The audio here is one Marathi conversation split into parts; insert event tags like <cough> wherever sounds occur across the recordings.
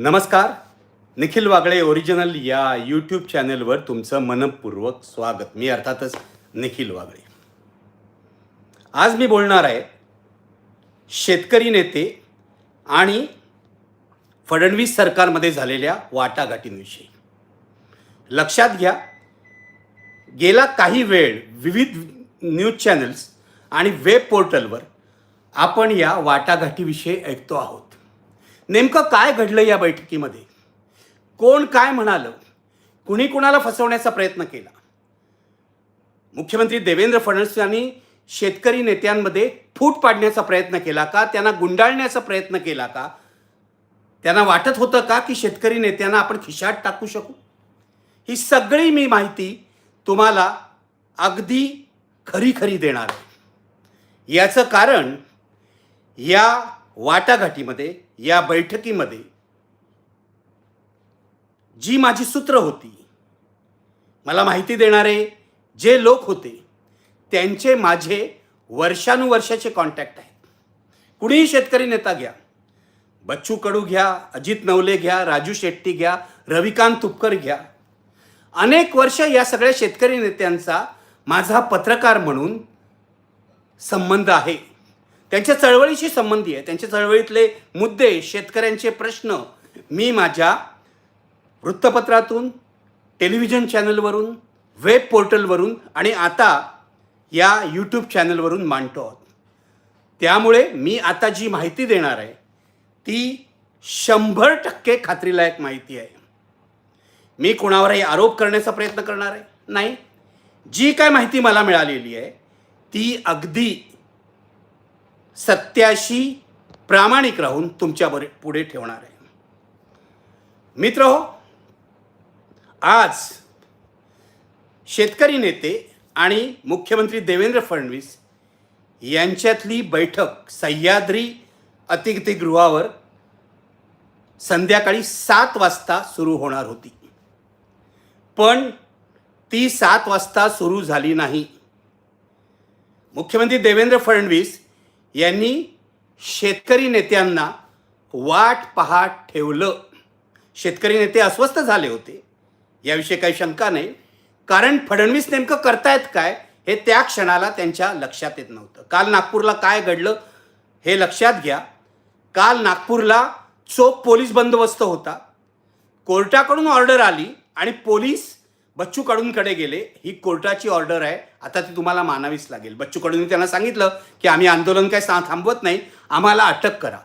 नमस्कार. निखिल वागळे ओरिजिनल या यूट्यूब चॅनलवर तुमचं मनपूर्वक स्वागत. मी अर्थातच निखिल वागळे. आज मी बोलणार आहे शेतकरी नेते आणि फडणवीस सरकारमध्ये झालेल्या वाटाघाटींविषयी. लक्षात घ्या गेला काही वेळ विविध न्यूज चॅनल्स आणि वेब पोर्टलवर आपण या वाटाघाटीविषयी ऐकतो आहोत. नेमकं काय घडलं या बैठकीमध्ये? कोण काय म्हणालं? कुणी कुणाला फसवण्याचा प्रयत्न केला? मुख्यमंत्री देवेंद्र फडणवीस यांनी शेतकरी नेत्यांमध्ये फूट पाडण्याचा प्रयत्न केला का? त्यांना गुंडाळण्याचा प्रयत्न केला का? त्यांना वाटत होतं का की शेतकरी नेत्यांना आपण खिशात टाकू शकू? ही सगळी मी माहिती तुम्हाला अगदी खरी खरी देणार आहे. याचं कारण या वाटाघाटीमध्ये या बैठकीमध्ये जी माझी सूत्र होती मला माहिती देणारे जे लोक होते त्यांचे माझे वर्षानुवर्षाचे कॉन्टॅक्ट आहेत. कुणीही शेतकरी नेता घ्या बच्चू कडू घ्या अजित नवले घ्या राजू शेट्टी घ्या रविकांत तुपकर घ्या. अनेक वर्ष या सगळ्या शेतकरी नेत्यांचा माझा पत्रकार म्हणून संबंध आहे. त्यांच्या चळवळीशी संबंधी आहे. त्यांच्या चळवळीतले मुद्दे शेतकऱ्यांचे प्रश्न मी माझ्या वृत्तपत्रातून टेलिव्हिजन चॅनलवरून वेब पोर्टलवरून आणि आता या यूट्यूब चॅनलवरून मांडतो आहोत. त्यामुळे मी आता जी माहिती देणार आहे ती शंभर टक्के खात्रीलायक माहिती आहे. मी कोणावरही आरोप करण्याचा प्रयत्न करणार आहे? नाही. जी काय माहिती मला मिळालेली आहे ती अगदी सत्याशी प्रामाणिक राहून तुमच्या बरे पुढे ठेवणार आहे. मित्र हो आज शेतकरी नेते आणि मुख्यमंत्री देवेंद्र फडणवीस यांच्यातली बैठक सह्याद्री अतिथीगृहावर संध्याकाळी सात वाजता सुरू होणार होती. पण ती सात वाजता सुरू झाली नाही. मुख्यमंत्री देवेंद्र फडणवीस यांनी शेतकरी नेत्यांना वाट पहाट ठेवलं. शेतकरी नेते अस्वस्थ झाले होते. याविषयी काही शंका नाही. कारण फडणवीस नेमकं करतायत काय हे त्या क्षणाला त्यांच्या लक्षात येत नव्हतं. काल नागपूरला काय घडलं हे लक्षात घ्या. काल नागपूरला चोख पोलीस बंदोबस्त होता. कोर्टाकडून ऑर्डर आली आणि पोलीस बच्चू कडूंकडे गेले. ही कोर्टाची ऑर्डर आहे. आता ती तुम्हाला मानावीच लागेल. बच्चू कडूंनी त्यांना सांगितलं की आम्ही आंदोलन काय थांबवत नाही. आम्हाला अटक करा.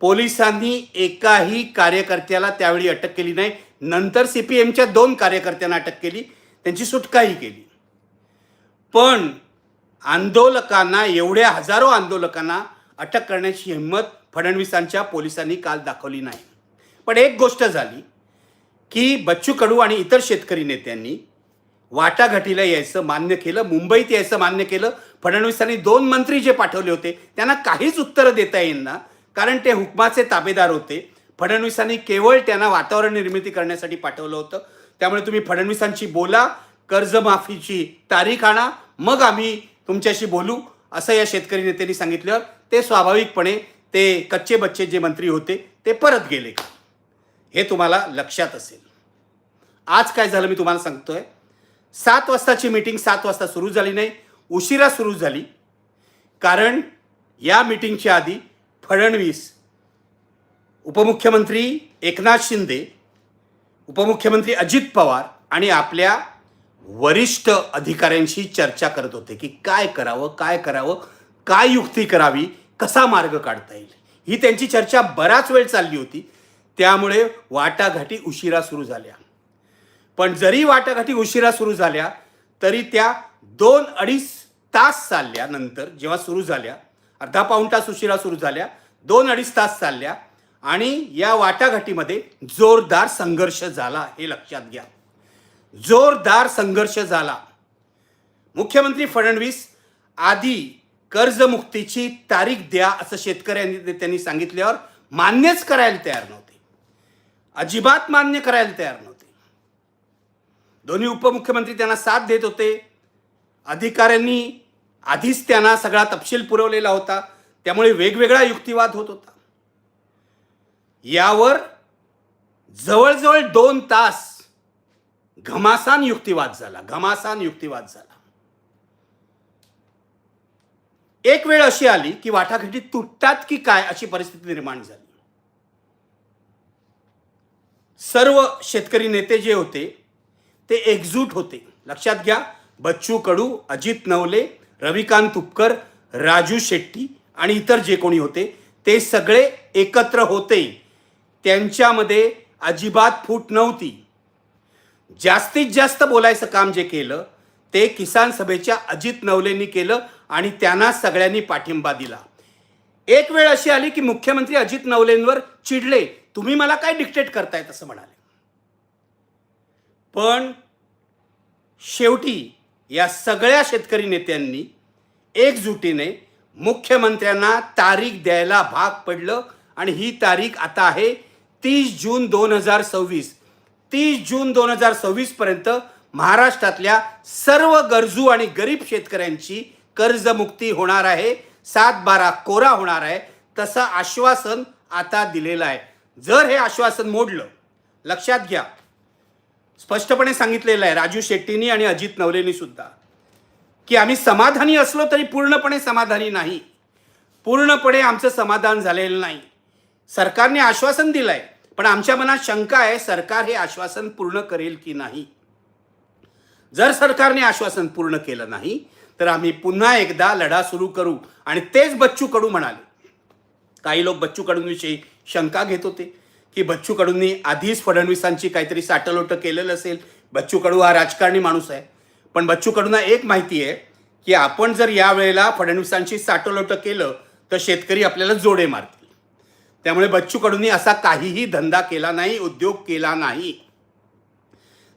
पोलिसांनी एकाही कार्यकर्त्याला त्यावेळी अटक केली नाही. नंतर सी पी एमच्या दोन कार्यकर्त्यांना अटक केली. त्यांची सुटकाही केली. पण आंदोलकांना एवढ्या हजारो आंदोलकांना अटक करण्याची हिंमत फडणवीसांच्या पोलिसांनी काल दाखवली नाही. पण एक गोष्ट झाली. की बच्चू कडू आणि इतर शेतकरी नेत्यांनी वाटाघाटीला यायचं मान्य केलं मुंबईत यायचं मान्य केलं. फडणवीसांनी दोन मंत्री जे पाठवले होते त्यांना काहीच उत्तरं देता येईना कारण ते हुकमाचे ताबेदार होते. फडणवीसांनी केवळ त्यांना वातावरण निर्मिती करण्यासाठी पाठवलं होतं. त्यामुळे तुम्ही फडणवीसांची बोला कर्जमाफीची तारीख आणा मग आम्ही तुमच्याशी बोलू असं या शेतकरी नेत्यांनी सांगितलं ते स्वाभाविकपणे ते कच्चे बच्चे जे मंत्री होते ते परत गेले. हे तुम्हाला लक्षात असेल. आज काय झालं मी तुम्हाला सांगतोय? सात वाजताची मीटिंग सात वाजता सुरू झाली नाही उशिरा सुरू झाली. कारण या मीटिंगच्या आधी फडणवीस उपमुख्यमंत्री एकनाथ शिंदे उपमुख्यमंत्री अजित पवार आणि आपल्या वरिष्ठ अधिकाऱ्यांशी चर्चा करत होते की काय करावं काय करावं काय युक्ती करावी कसा मार्ग काढता येईल. ही त्यांची चर्चा बराच वेळ चालली होती. त्यामुळे वाटाघाटी उशिरा सुरू झाल्या. पण जरी वाटाघाटी उशिरा सुरू झाल्या तरी त्या दोन अडीच तास चालल्यानंतर जेव्हा सुरू झाल्या अर्धा पाऊण तास उशिरा सुरू झाल्या दोन अडीच तास चालल्या आणि या वाटाघाटीमध्ये जोरदार संघर्ष झाला हे लक्षात घ्या. जोरदार संघर्ष झाला. मुख्यमंत्री फडणवीस आधी कर्जमुक्तीची तारीख द्या असं शेतकऱ्यांनी त्यांनी सांगितल्यावर मान्यच करायला तयार नव्हतं. अजिबात मान्य करायला तयार नव्हते. दोन्ही उपमुख्यमंत्री त्यांना साथ देत होते. अधिकाऱ्यांनी आधीच त्यांना सगळा तपशील पुरवलेला होता. त्यामुळे वेगवेगळा युक्तिवाद होत होता. यावर जवळजवळ दोन तास घमासान युक्तिवाद झाला. घमासान युक्तिवाद झाला. एक वेळ अशी आली की वाटाघाटी तुटतात की काय अशी परिस्थिती निर्माण झाली. सर्व शेतकरी नेते जे होते ते एकजूट होते. लक्षात घ्या बच्चू कडू अजित नवले रविकांत तुपकर राजू शेट्टी आणि इतर जे कोणी होते ते सगळे एकत्र होते. त्यांच्यामध्ये अजिबात फूट नव्हती. जास्तीत जास्त बोलायचं काम जे केलं ते किसान सभेच्या अजित नवलेंनी केलं आणि त्यांना सगळ्यांनी पाठिंबा दिला. एक वेळ अशी आली की मुख्यमंत्री अजित नवलेंवर चिडले. तुम्ही मला काय डिक्टेट करतायत असं म्हणाले. पण शेवटी या सगळ्या शेतकरी नेत्यांनी एकजुटीने मुख्यमंत्र्यांना तारीख द्यायला भाग पडलं आणि ही तारीख आता आहे तीस जून दोन हजार सव्वीस. तीस जून दोन हजार सव्वीसपर्यंत महाराष्ट्रातल्या सर्व गरजू आणि गरीब शेतकऱ्यांची कर्जमुक्ती होणार आहे. सात बारा कोरा होणार आहे. तसं आश्वासन आता दिलेलं आहे. जर हे आश्वासन मोडलं लक्षात घ्या स्पष्टपणे सांगितलेलं आहे राजू शेट्टींनी आणि अजित नवलेनी सुद्धा की आम्ही समाधानी असलो तरी पूर्णपणे समाधानी नाही. पूर्णपणे आमचं समाधान झालेलं नाही. सरकारने आश्वासन दिलंय पण आमच्या मनात शंका आहे सरकार हे आश्वासन पूर्ण करेल की नाही. जर सरकारने आश्वासन पूर्ण केलं नाही तर आम्ही पुन्हा एकदा लढा सुरू करू. आणि तेच बच्चू कडू म्हणाले. काही लोक बच्चू कडूंविषयी शंका घेत होते की बच्चू कडूंनी आधीच फडणवीसांची काहीतरी साटलोटं केलेलं असेल. बच्चू कडू हा राजकारणी माणूस आहे. पण बच्चू कडूंना एक माहिती आहे की आपण जर यावेळेला फडणवीसांची साटलोटं केलं तर शेतकरी आपल्याला जोडे मारतील. त्यामुळे बच्चू कडूंनी असा काहीही धंदा केला नाही उद्योग केला नाही.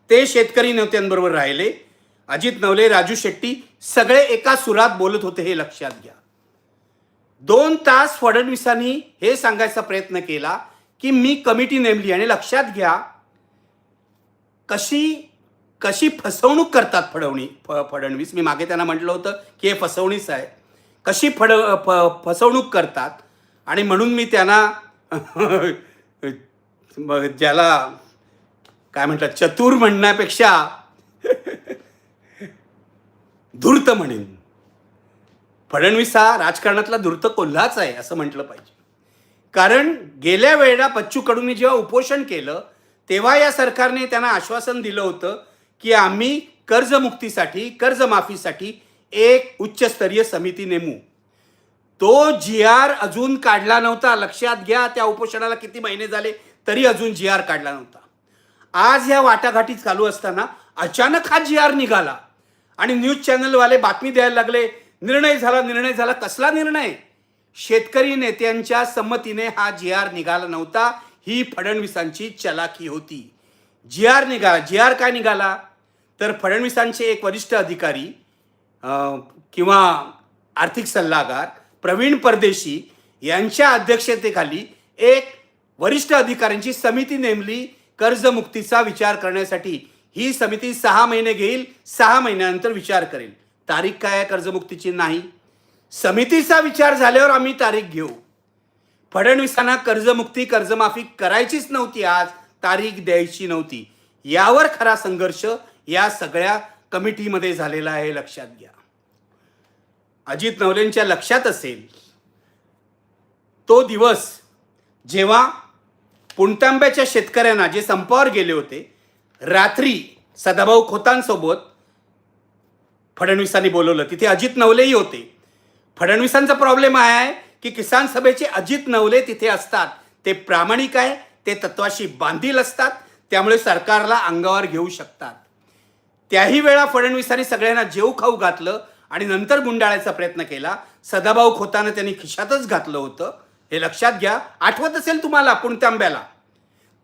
ते शेतकरी नेत्यांबरोबर राहिले. अजित नवले राजू शेट्टी सगळे एका सुरात बोलत होते हे लक्षात घ्या. दोन तास फडणवीसांनी हे सांगायचा प्रयत्न केला की मी कमिटी नेमली आणि लक्षात घ्या कशी कशी फसवणूक करतात फडवणी फ फडणवीस. मी मागे त्यांना म्हटलं होतं की हे फसवणीच आहे. कशी फड फ फसवणूक करतात? आणि म्हणून मी त्यांना <laughs> ज्याला काय म्हणतात चतुर म्हणण्यापेक्षा धूर्त म्हणेन. फडणवीस हा राजकारणातला धूर्त कोल्हाच आहे असं म्हटलं पाहिजे. कारण गेल्या वेळेला बच्चू कडूंनी जेव्हा उपोषण केलं तेव्हा या सरकारने त्यांना आश्वासन दिलं होतं की आम्ही कर्जमुक्तीसाठी कर्जमाफीसाठी एक उच्चस्तरीय समिती नेमू. तो जी आर अजून काढला नव्हता. लक्षात घ्या त्या उपोषणाला किती महिने झाले तरी अजून जी आर काढला नव्हता. आज ह्या वाटाघाटी चालू असताना अचानक हा जी आर निघाला. आणि न्यूज चॅनलवाले बातमी द्यायला लागले निर्णय झाला निर्णय झाला कसला निर्णय. शेतकरी नेत्यांच्या संमतीने हा जी आर निघाला नव्हता. ही फडणवीसांची चलाखी होती. जी आर निघाला जी आर काय निघाला? तर फडणवीसांचे एक वरिष्ठ अधिकारी किंवा आर्थिक सल्लागार प्रवीण परदेशी यांच्या अध्यक्षतेखाली एक वरिष्ठ अधिकाऱ्यांची समिती नेमली. कर्जमुक्तीचा विचार करण्यासाठी ही समिती सहा महिने घेईल सहा महिन्यानंतर विचार करेल. तारीख काय आहे कर्जमुक्तीची? नाही. समितीचा विचार झाल्यावर आम्ही तारीख घेऊ. फडणवीसांना कर्जमुक्ती कर्जमाफी करायचीच नव्हती आज तारीख द्यायची नव्हती. यावर खरा संघर्ष या सगळ्या कमिटीमध्ये झालेला आहे लक्षात घ्या. अजित नवलेंच्या लक्षात असेल तो दिवस जेव्हा पुणतांब्याच्या शेतकऱ्यांना जे संपावर गेले होते रात्री सदाभाऊ खोतांसोबत फडणवीसांनी बोलवलं. तिथे अजित नवलेही होते. फडणवीसांचा प्रॉब्लेम आहे की किसान सभेचे अजित नवले तिथे असतात. ते प्रामाणिक आहे ते तत्वाशी बांधील असतात त्यामुळे सरकारला अंगावर घेऊ शकतात. त्याही वेळा फडणवीसांनी सगळ्यांना जेव खाऊ घातलं आणि नंतर गुंडाळायचा प्रयत्न केला. सदाभाऊ खोताना त्यांनी खिशातच घातलं होतं. हे लक्षात घ्या. आठवत असेल तुम्हाला पुणतांब्याला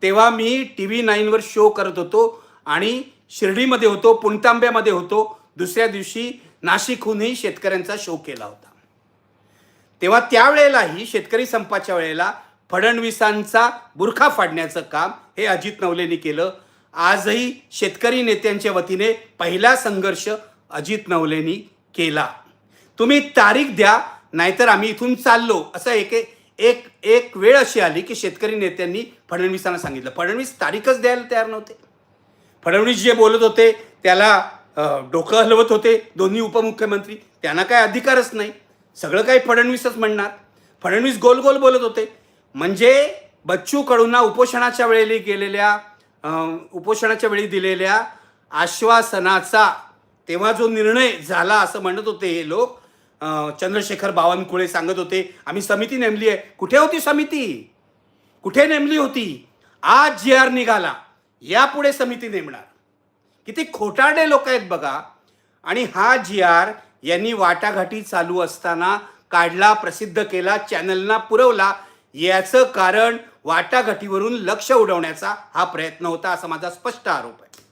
तेव्हा मी टी व्ही नाईनवर शो करत होतो आणि शिर्डीमध्ये होतो पुणतांब्यामध्ये होतो. दुसऱ्या दिवशी नाशिकहूनही शेतकऱ्यांचा शो केला होता. तेव्हा त्यावेळेलाही शेतकरी संपाच्या वेळेला फडणवीसांचा बुरखा फाडण्याचं काम हे अजित नवलेनी केलं. आजही शेतकरी नेत्यांच्या वतीने पहिला संघर्ष अजित नवलेनी केला. तुम्ही तारीख द्या नाहीतर आम्ही इथून चाललो. असं एक एक एक वेळ अशी आली की शेतकरी नेत्यांनी फडणवीसांना सांगितलं. फडणवीस तारीखच द्यायला तयार नव्हते. फडणवीस जे बोलत होते त्याला डोकं हलवत होते दोन्ही उपमुख्यमंत्री. त्यांना काय अधिकारच नाही. सगळं काही फडणवीसच म्हणणार. फडणवीस गोल गोल बोलत होते. म्हणजे बच्चू कडूंना उपोषणाच्या वेळेला गेलेल्या उपोषणाच्या वेळी दिलेल्या आश्वासनाचा तेव्हा जो निर्णय झाला असं म्हणत होते हे लोक चंद्रशेखर बावनकुळे सांगत होते आम्ही समिती नेमली आहे. कुठे होती समिती? कुठे नेमली होती? आज जी आर निघाला यापुढे समिती नेमणार. किती खोटारडे लोक आहेत बघा. आणि हा जी आर यांनी वाटाघाटी चालू असताना काढला प्रसिद्ध केला चॅनलना पुरवला. याचं कारण वाटाघाटीवरून लक्ष उडवण्याचा हा प्रयत्न होता असा माझा स्पष्ट आरोप आहे.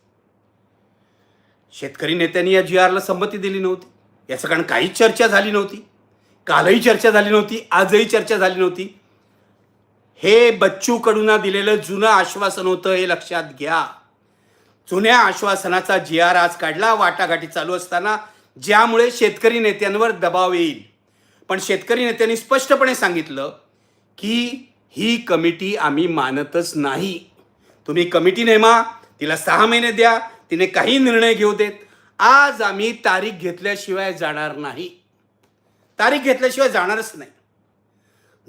शेतकरी नेत्यांनी या जी आरला संमती दिली नव्हती. याचं कारण काहीच चर्चा झाली नव्हती. कालही चर्चा झाली नव्हती आजही चर्चा झाली नव्हती. हे बच्चू कडूंना दिलेलं जुनं आश्वासन होतं हे लक्षात घ्या. जुन्या आश्वासनाचा जी आर आज काढला. वाटाघाटी चालू असताना ज्यामुळे शेतकरी नेत्यांवर दबाव येईल. पण शेतकरी नेत्यांनी स्पष्टपणे सांगितलं की ही कमिटी आम्ही मानतच नाही. तुम्ही कमिटी नेमा तिला सहा महिने द्या तिने काही निर्णय घेऊ देत. आज आम्ही तारीख घेतल्याशिवाय जाणार नाही. तारीख घेतल्याशिवाय जाणारच नाही.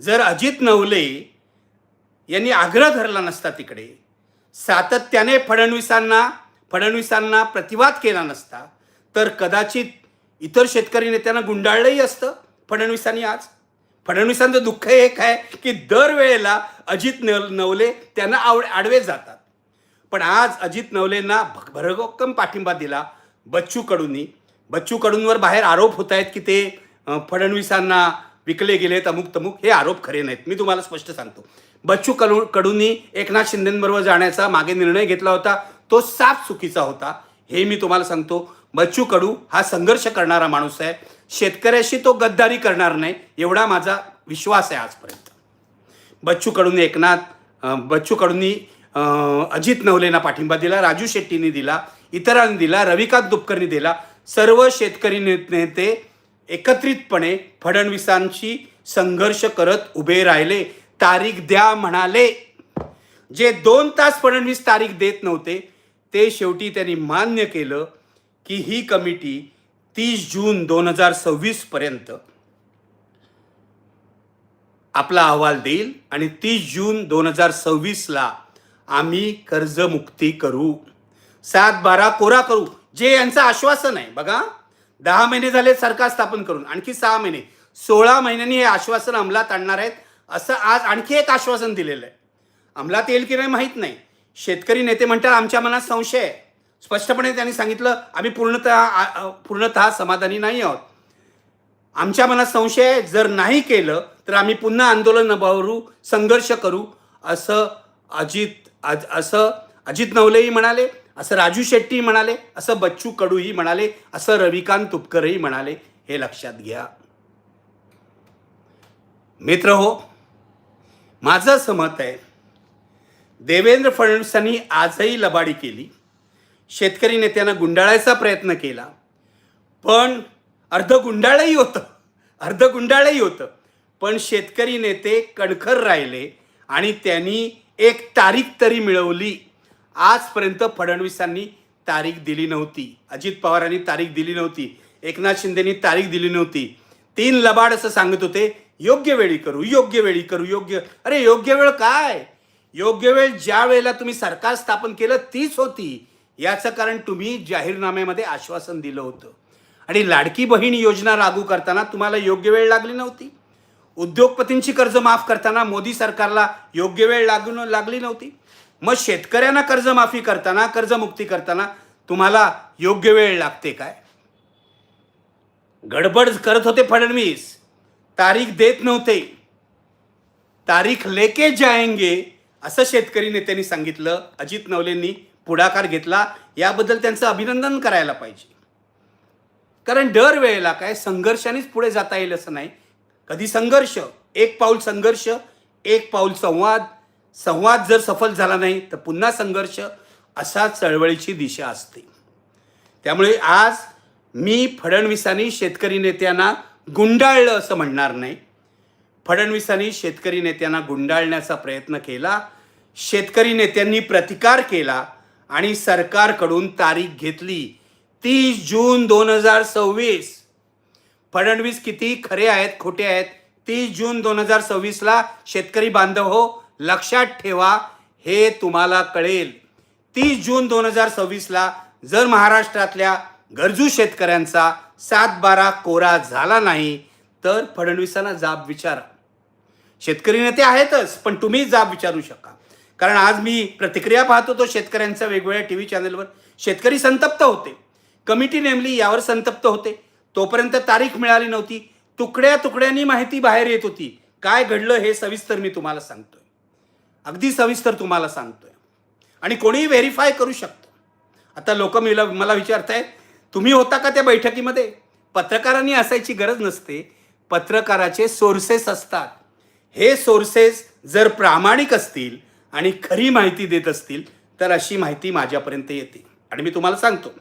जर अजित नवले यांनी आग्रह धरला नसता तिकडे सातत्याने फडणवीसांना फडणवीसांना प्रतिवाद केला नसता तर कदाचित इतर शेतकरी नेत्यांना गुंडाळलंही असतं फडणवीसांनी आज. फडणवीसांचं दुःख एक आहे की दरवेळेला अजित न नवले त्यांना आवड आडवे जातात. पण आज अजित नवलेंना भ- भरभक्कम पाठिंबा दिला बच्चू कडूंनी बच्चू कडूंवर बाहेर आरोप होत आहेत की ते फडणवीसांना विकले गेलेत अमुक तमुक हे आरोप खरे नाहीत. मी तुम्हाला स्पष्ट सांगतो. बच्चू कडू कडूंनी एकनाथ शिंदेबरोबर जाण्याचा मागे निर्णय घेतला होता. तो साफ चुकीचा होता. हे मी तुम्हाला सांगतो. बच्चू कडू हा संघर्ष करणारा माणूस आहे. शेतकऱ्याशी तो गद्दारी करणार नाही. एवढा माझा विश्वास आहे आजपर्यंत. बच्चू कडूंनी एकनाथ बच्चू कडूंनी अजित नवलेना पाठिंबा दिला राजू शेट्टींनी दिला इतरांनी दिला रविकांत दुपकरनी दिला. सर्व शेतकरी नेते एकत्रितपणे फडणवीसांशी संघर्ष करत उभे राहिले. तारीख द्या म्हणाले. जे दोन तास फडणवीस तारीख देत नव्हते ते शेवटी त्यांनी मान्य केलं की ही कमिटी तीस जून दोन हजार सव्वीस पर्यंत आपला अहवाल देईल आणि तीस जून दोन हजार सव्वीसला आम्ही कर्जमुक्ती करू. सात बारा कोरा करू. जे यांचं आश्वासन आहे बघा. दहा महिने झाले सरकार स्थापन करून आणखी सहा महिने. सोळा महिन्यांनी हे आश्वासन अंमलात आणणार आहेत. असं आज आणखी एक आश्वासन दिलेलं आहे. अंमलात येईल की नाही माहीत नाही. शेतकरी नेते म्हणतात आमच्या मनात संशय आहे. स्पष्टपणे त्यांनी सांगितलं आम्ही पूर्णतः पूर्णतः समाधानी नाही आहोत. आमच्या मनात संशय आहे. जर नाही केलं तर आम्ही पुन्हा आंदोलन भरू संघर्ष करू असं अजित अज- असं अजित नवलेही म्हणाले असं राजू शेट्टी म्हणाले असं बच्चू कडूही म्हणाले असं रविकांत तुपकरही म्हणाले. हे लक्षात घ्या. मित्र हो माझं असं मत आहे देवेंद्र फडणवीसांनी आजही लबाडी केली. शेतकरी नेत्यांना गुंडाळायचा प्रयत्न केला. पण अर्ध गुंडाळही होतं अर्ध गुंडाळही होतं. पण शेतकरी नेते कणखर राहिले आणि त्यांनी एक तारीख तरी मिळवली. आजपर्यंत फडणवीसांनी तारीख दिली नव्हती. अजित पवारांनी तारीख दिली नव्हती. एकनाथ शिंदेनी तारीख दिली नव्हती. तीन लबाड असं सांगत होते योग्य वेळी करू योग्य वेळी करू योग्य अरे योग्य वेळ काय? योग्य वेळ ज्या वेळेला तुम्ही सरकार स्थापन केलं तीच होती. याचं कारण तुम्ही जाहीरनाम्यामध्ये आश्वासन दिलं होतं. आणि लाडकी बहीण योजना लागू करताना तुम्हाला योग्य वेळ लागली नव्हती. उद्योगपतींची कर्ज माफ करताना मोदी सरकारला योग्य वेळ लागून लागली नव्हती. मग शेतकऱ्यांना कर्जमाफी करताना कर्जमुक्ती करताना तुम्हाला योग्य वेळ लागते काय? गडबड करत होते फडणवीस. तारीख देत नव्हते. तारीख लेके जायंगे असं शेतकरी नेत्यांनी सांगितलं. अजित नवलेंनी पुढाकार घेतला. याबद्दल त्यांचं अभिनंदन करायला पाहिजे. कारण दर वेळेला काय संघर्षानेच पुढे जाता येईल असं नाही. कधी संघर्ष? एक पाऊल संघर्ष एक पाऊल संवाद. संवाद जर सफल झाला नाही तर पुन्हा संघर्ष. असा चळवळीची दिशा असते. त्यामुळे आज मी फडणवीसांनी शेतकरी नेत्यांना गुंडाळलं असं म्हणणार नाही. फडणवीसांनी शेतकरी नेत्यांना गुंडाळण्याचा प्रयत्न केला. शेतकरी नेत्यांनी प्रतिकार केला आणि सरकारकडून तारीख घेतली. तीस जून दोन हजार सव्वीस. फडणवीस किती खरे आहेत खोटे आहेत? तीस जून दोन हजार सव्वीसला शेतकरी बांधव हो लक्षात ठेवा हे तुम्हाला कळेल. तीस जून दोन हजार सव्वीसला जर महाराष्ट्रातल्या गरजू शेतकऱ्यांचा सात बारा कोरा झाला नाही तर फडणवीसांना जाब विचारा. शेतकरी नेते आहेतच पण तुम्ही जाब विचारू शका. कारण आज मी प्रतिक्रिया पाहत होतो शेतकऱ्यांच्या वेगवेगळ्या टी व्ही चॅनलवर. शेतकरी संतप्त होते. कमिटी नेमली यावर संतप्त होते. तोपर्यंत तारीख मिळाली नव्हती. तुकड्या तुकड्यांनी माहिती बाहेर येत होती. काय घडलं हे सविस्तर मी तुम्हाला सांगतोय. अगदी सविस्तर तुम्हाला सांगतोय. आणि कोणीही व्हेरीफाय करू शकतो. आता लोक मला मला विचारतायत तुम्ही होता का त्या बैठकीमध्ये? पत्रकारांनी असायची गरज नसते. पत्रकाराचे सोर्सेस असतात. हे सोर्सेस जर प्रामाणिक असतील आणि खरी माहिती देत असतील तर अशी माहिती माझ्यापर्यंत येते. आणि मी तुम्हाला सांगतो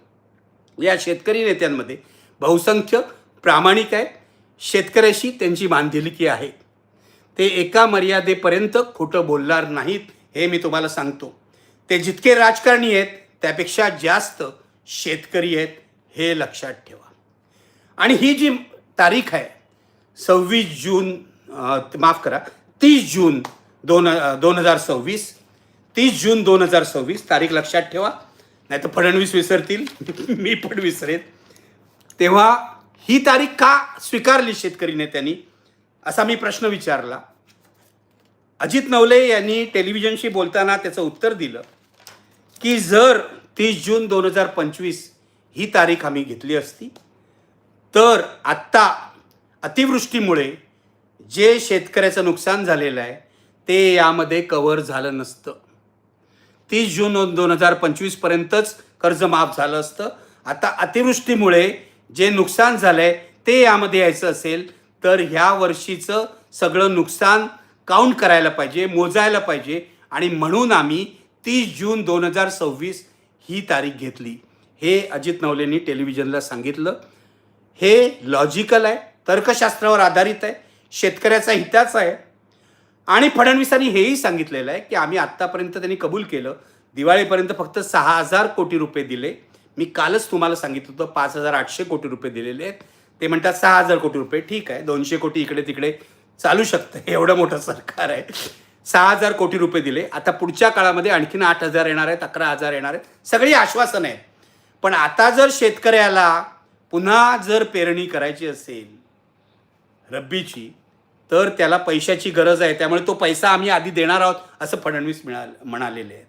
या शेतकरी नेत्यांमध्ये बहुसंख्य प्रामाणिक आहे शेतकऱ्याशी त्यांची बांधिलकी आहे. ते एका मर्यादेपर्यंत खोटं बोलणार नाहीत हे मी तुम्हाला सांगतो. ते जितके राजकारणी आहेत त्यापेक्षा जास्त शेतकरी आहेत. हे लक्षात ठेवा. आणि ही जी तारीख आहे सव्वीस जून माफ करा तीस जून दोन दोन हजार सव्वीस तीस जून दोन हजार सव्वीस तारीख लक्षात ठेवा. नाही तर फडणवीस विसरतील <laughs> मी पण विसरेन. तेव्हा ही तारीख का स्वीकारली शेतकरी नेत्यांनी? असा मी प्रश्न विचारला. अजित नवले यांनी टेलिव्हिजनशी बोलताना त्याचं उत्तर दिलं की जर तीस जून दोन हजार पंचवीस ही तारीख आम्ही घेतली असती. तर आत्ता अतिवृष्टीमुळे जे शेतकऱ्याचं नुकसान झालेलं आहे ते यामध्ये कव्हर झालं नसतं. तीस जून दोन हजार पंचवीसपर्यंतच कर्ज माफ झालं असतं. आता अतिवृष्टीमुळे जे नुकसान झालं आहे ते यामध्ये यायचं असेल तर ह्या वर्षीचं सगळं नुकसान काउंट करायला पाहिजे मोजायला पाहिजे. आणि म्हणून आम्ही तीस जून दोन हजार सव्वीस ही तारीख घेतली. हे अजित नवलेंनी टेलिव्हिजनला सांगितलं. हे लॉजिकल आहे तर्कशास्त्रावर आधारित आहे शेतकऱ्याचा हिताचा आहे. आणि फडणवीसांनी हेही सांगितलेलं आहे की आम्ही आत्तापर्यंत त्यांनी कबूल केलं. दिवाळीपर्यंत फक्त सहा हजार कोटी रुपये दिले. मी कालच तुम्हाला सांगितलं होतं पाच हजार आठशे कोटी रुपये दिलेले आहेत. ते म्हणतात सहा हजार कोटी रुपये. ठीक आहे दोनशे कोटी इकडे तिकडे चालू शकतं. <laughs> एवढं मोठं सरकार आहे. सहा हजार कोटी रुपये दिले. आता पुढच्या काळामध्ये आणखीन आठ हजार येणार आहेत अकरा हजार येणार आहेत. सगळी आश्वासनं आहेत. पण आता जर शेतकऱ्याला पुन्हा जर पेरणी करायची असेल रब्बीची तर त्याला पैशाची गरज आहे. त्यामुळे तो पैसा आम्ही आधी देणार आहोत असं फडणवीस मिळा म्हणालेले आहेत.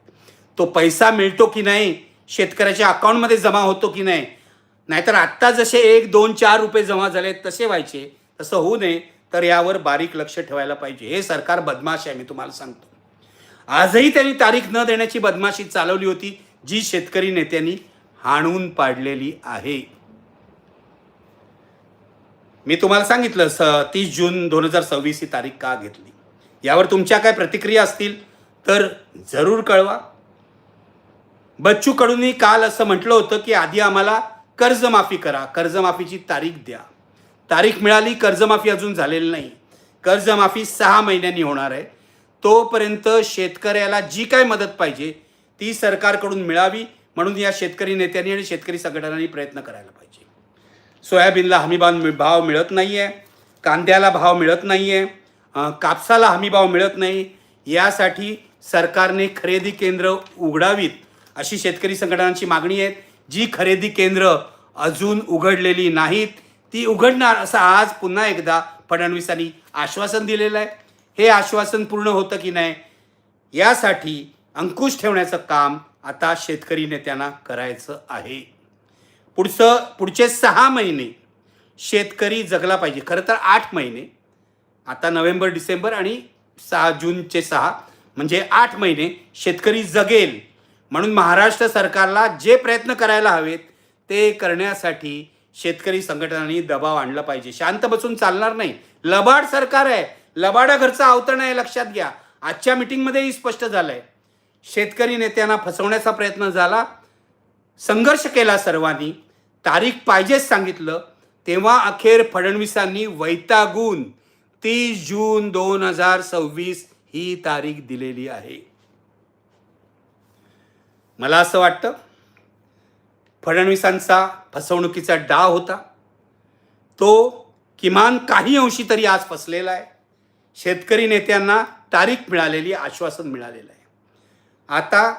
तो पैसा मिळतो की नाही शेतकऱ्याच्या अकाउंटमध्ये जमा होतो की नाही नाहीतर आत्ता जसे एक दोन चार रुपये जमा झाले तसे व्हायचे. तसं होऊ नये तर यावर बारीक लक्ष ठेवायला पाहिजे. हे सरकार बदमाश आहे मी तुम्हाला सांगतो. आजही त्यांनी तारीख न देण्याची बदमाशी चालवली होती जी शेतकरी नेत्यांनी हाणून पाडलेली आहे. मी तुम्हाला सांगितलं स तीस जून दोन हजार सव्वीस ही तारीख का घेतली? यावर तुमच्या काय प्रतिक्रिया असतील तर जरूर कळवा. बच्चू कडूंनी काल असं म्हटलं होतं की आधी आम्हाला कर्जमाफी करा कर्जमाफीची तारीख द्या. तारीख मिळाली कर्जमाफी अजून झालेली नाही. कर्जमाफी सहा महिन्यांनी होणार आहे. तोपर्यंत शेतकऱ्याला जी काय मदत पाहिजे ती सरकारकडून मिळावी. म्हणून या शेतकरी नेत्यांनी आणि शेतकरी संघटनांनी प्रयत्न करायला पाहिजे. सोयाबीनला हमीभाव भाव मिळत नाही आहे कांद्याला भाव मिळत नाही आहे कापसाला हमीभाव मिळत नाही यासाठी सरकारने खरेदी केंद्र उघडावीत अशी शेतकरी संघटनांची मागणी आहे. जी खरेदी केंद्र अजून उघडलेली नाहीत ती उघडणार असं आज पुन्हा एकदा फडणवीसांनी आश्वासन दिलेलं आहे. हे आश्वासन पूर्ण होतं की नाही यासाठी अंकुश ठेवण्याचं काम आता शेतकरी नेत्यांना करायचं आहे. पुढचं पुढचे सहा महिने शेतकरी जगला पाहिजे. खरं तर आठ महिने. आता नोव्हेंबर डिसेंबर आणि सहा जूनचे सहा. म्हणजे आठ महिने शेतकरी जगेल. म्हणून महाराष्ट्र सरकारला जे प्रयत्न करायला हवेत ते करण्यासाठी शेतकरी संघटनांनी दबाव आणला पाहिजे. शांत बसून चालणार नाही. लबाड सरकार आहे. लबाडाघरचा अवतरण आहे लक्षात घ्या. आजच्या मिटिंगमध्येही स्पष्ट झालं आहे शेतकरी नेत्यांना फसवण्याचा प्रयत्न झाला संघर्ष केला सर्वांनी. तारीख पाहिजेच सांगितलं. तेव्हा अखेर फडणवीसांनी वैतागून तीस जून दोन हजार सव्वीस ही तारीख दिलेली आहे. मला असं वाटतं फडणवीसांचा फसवणुकीचा डाव होता. तो किमान काही अंशी तरी आज फसलेला आहे. शेतकरी नेत्यांना तारीख मिळालेली आश्वासन मिळालेलं आहे. आता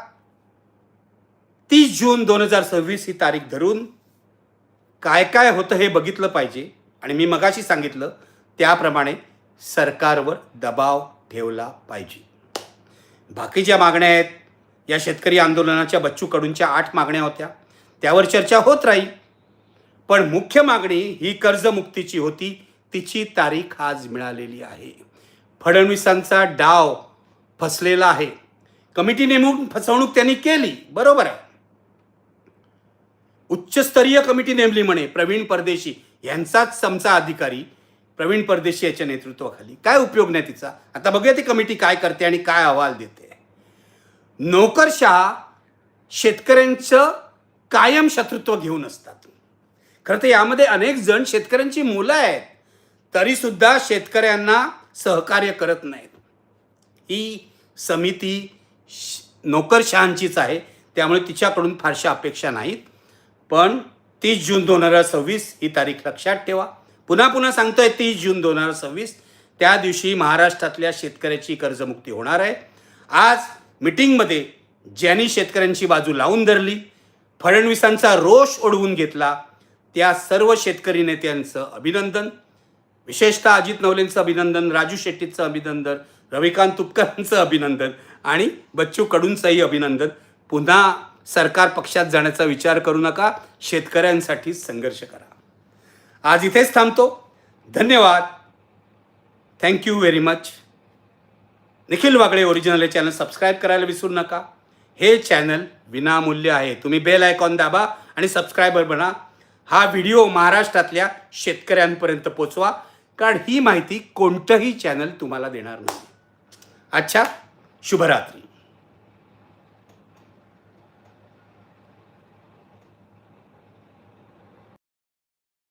तीस जून दोन हजार सव्वीस ही तारीख धरून काय काय होतं हे बघितलं पाहिजे. आणि मी मगाशी सांगितलं त्याप्रमाणे सरकारवर दबाव ठेवला पाहिजे. बाकीच्या मागण्या आहेत या शेतकरी आंदोलनाच्या बच्चू कडूंच्या आठ मागण्या होत्या. त्यावर चर्चा होत राहील. पण मुख्य मागणी ही कर्जमुक्तीची होती. तिची तारीख आज मिळालेली आहे. फडणवीसांचा डाव फसलेला आहे. कमिटी नेमून फसवणूक त्यांनी केली. बरोबर आहे. उच्चस्तरीय कमिटी नेमली म्हणे प्रवीण परदेशी यांचाच समचा अधिकारी प्रवीण परदेशी याच्या नेतृत्वाखाली. काय उपयोग नाही तिचा? आता बघूया ती कमिटी काय करते आणि काय अहवाल देते. नोकरशहा शेतकऱ्यांचं कायम शत्रुत्व घेऊन असतात. खरं तर यामध्ये अनेक जण शेतकऱ्यांची मुलं आहेत. तरी सुद्धा शेतकऱ्यांना सहकार्य करत नाहीत. ही समिती नोकरशहांचीच आहे. त्यामुळे तिच्याकडून फारशा अपेक्षा नाहीत. पण तीस जून दोन हजार सव्वीस ही तारीख लक्षात ठेवा. पुन्हा पुन्हा सांगतोय तीस जून दोन हजार सव्वीस. त्या दिवशी महाराष्ट्रातल्या शेतकऱ्याची कर्जमुक्ती होणार आहे. आज मिटिंगमध्ये ज्यांनी शेतकऱ्यांची बाजू लावून धरली फडणवीसांचा रोष ओढवून घेतला त्या सर्व शेतकरी नेत्यांचं अभिनंदन. विशेषतः अजित नवलेंचं अभिनंदन राजू शेट्टीचं अभिनंदन रविकांत तुपकरांचं अभिनंदन आणि बच्चू कडूंचंही अभिनंदन. पुन्हा सरकार पक्षात जाण्याचा विचार करू नका शेतकऱ्यांसाठी संघर्ष करा. आज इथेच थांबतो. धन्यवाद. Thank you very much Nikhil Wagle original हे चॅनल सबस्क्राईब करायला विसरू नका. हे चॅनल विनामूल्य आहे. तुम्ही बेल आयकॉन दाबा आणि सबस्क्रायबर बना. हा व्हिडिओ महाराष्ट्रातल्या शेतकऱ्यांपर्यंत पोचवा. कारण ही माहिती कोणतंही चॅनल तुम्हाला देणार नाही. अच्छा शुभरात्री.